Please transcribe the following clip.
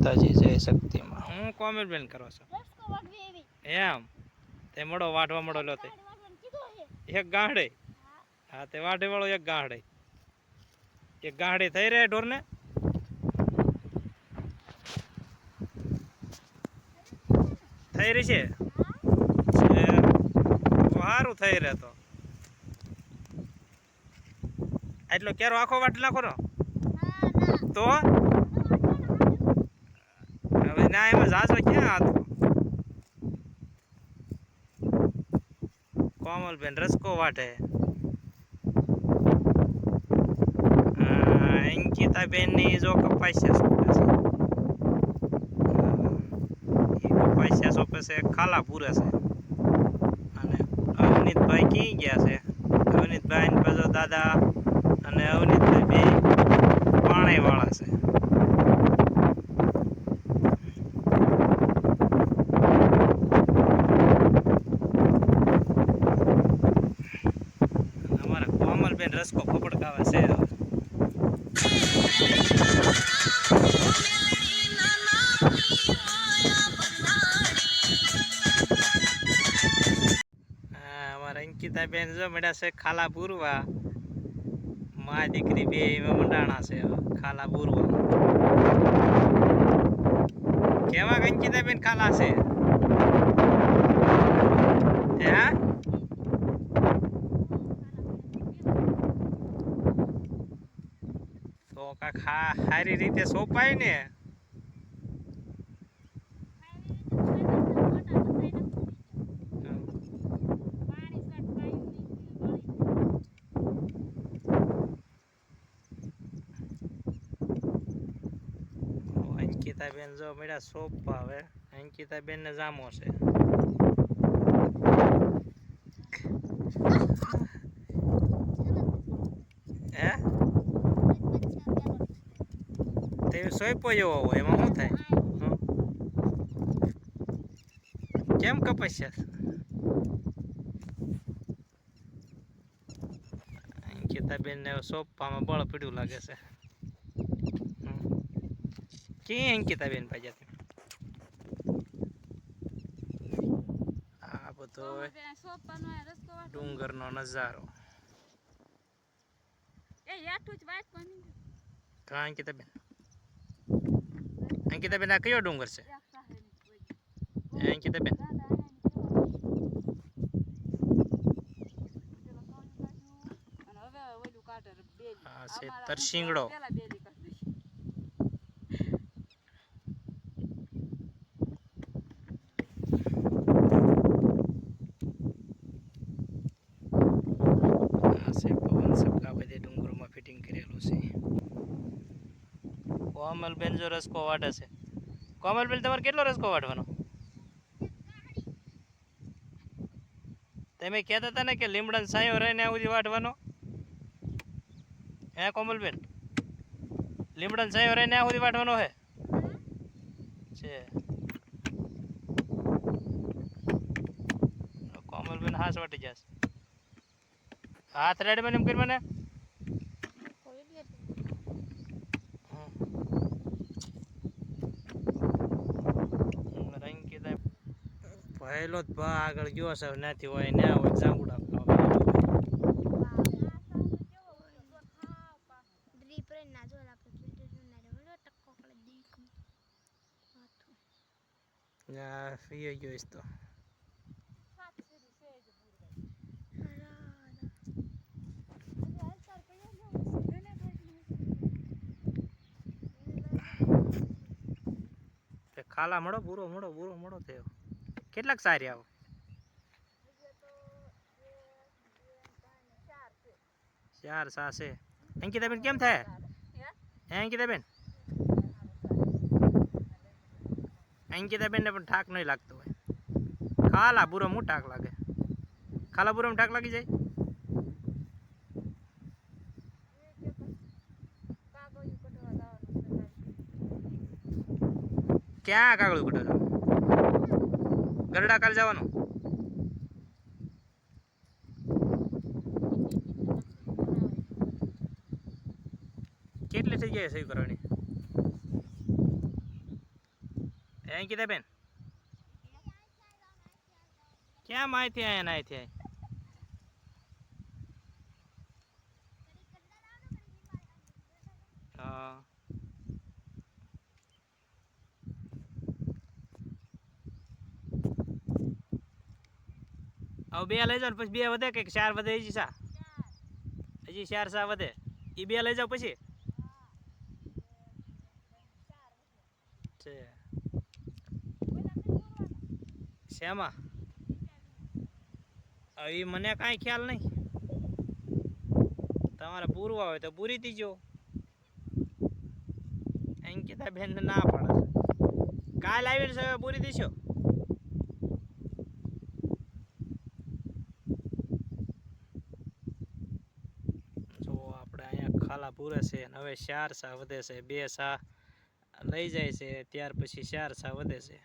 માતાજી જય શક્તિમાં. હું કોમેન્ટ કરો છો? રસ્કો વાગવી એવી. એમ? તે મોડો વાઢવા મળો લો તે. એક ગાંડે? હા. તે વાઢે વાળો એક ગાંડે. એક ગાંડે થઈ રહે ઢોરને થઈ રહી છે. સારું થઈ રહે તો. એટલો કેરો આખો વાટ નાખો તો? ના એમાં જાજો ક્યાં હતો કોમલબેન રસકો વાટે અંકિતાબેનની જો કપાસિયા સોંપે છે કપાસિયા સોંપે છે ખાલા પૂરે છે અને અવનીતભાઈ કી ગયા છે અવનીતભાઈ ને પાછો દાદા અને અવનીતભાઈ બે પાણી વાળા છે કોમલબેન રસકો ખાવા છે. અમારા અંકિતા બેન જો મળ્યા છે ખાલા પૂરવા મા દીકરી બે મંડાણા છે ખાલા પૂરવા કેવા અંકિતાબેન ખાલા છે? હે હા તો હા સારી રીતે સોપાય ને. અંકિતાબેન જો મળ્યા સોપા હવે અંકિતાબેન ને જામો છે હે તે સોયપો જેવો હોય એમાં શું થાય? કેમ કપાસ્યા? અંકિતાબેનને સોપામાં બળ પીડ્યું લાગે છે. ક્યાં અંકિતાબેન ભાઈ તમે? આ બધો ડુંગરનો નજારો. કાં અંકિતાબેન અંકિતાબેન આ કયો ડુંગર છે અંકિતાબેન આ છે તરશીંગડો આ છે પવન સબકા બધે ડુંગરોમાં ફિટિંગ કરેલું છે કોમલબેન જો રસકો વાટે છે. કોમલબેન તમારે કેટલો રસકો વાટવાનો? તમે કહેતા હતા ને કે લીમડા સાયો રહીને આવું વાટવાનો. હે કોમલબેન લીમડા સાયો રહીને આવું વાટવાનો હે? છે. કોમલબેન હાસ વાટી જશે હાથ રેડ મને એમ કરી મને? પહેલો જ ભા આગળ ગયો છે નથી હોય ને હોય જાંબુડા આ ફી ગયો તે. ખાલા મળો પૂરો મળો પૂરો મળો થયો. કેટલાક સારી આવો. ચાર સાસે અંકિતાબેન કેમ થાય? હે અંકિતાબેન? અંકિતાબેન ને પણ ઠાક નહીં લાગતો હોય. ખાલા બુરો હું ઠાક લાગે. ખાલા બુરો ઠાક લાગી જાય? ક્યાં કાગળ છો ગરડા કાલ જવાનું. કેટલી થઈ જાય સહી કરવાની? અંકિતા બેન? ક્યાં માહિતી આયા ના આય? હા. હવે બે લઈ જાઓ પછી બે વધે કે ચાર વધે? હજી સા? હજી ચાર સા વધે? એ બે લઈ જાઓ પછી? શેમાં? હવે મને કાંઈ ખ્યાલ નહીં. તમારે પૂરવા હોય તો પૂરી દીજો. અંકિતા બેન ના પડે. કાલ આવીને પૂરી દીશો જો આપણે ખાલા પૂરે છે હવે ચાર સા વધે છે, બે સા લઈ જાય છે, ત્યાર પછી ચાર સા વધે છે.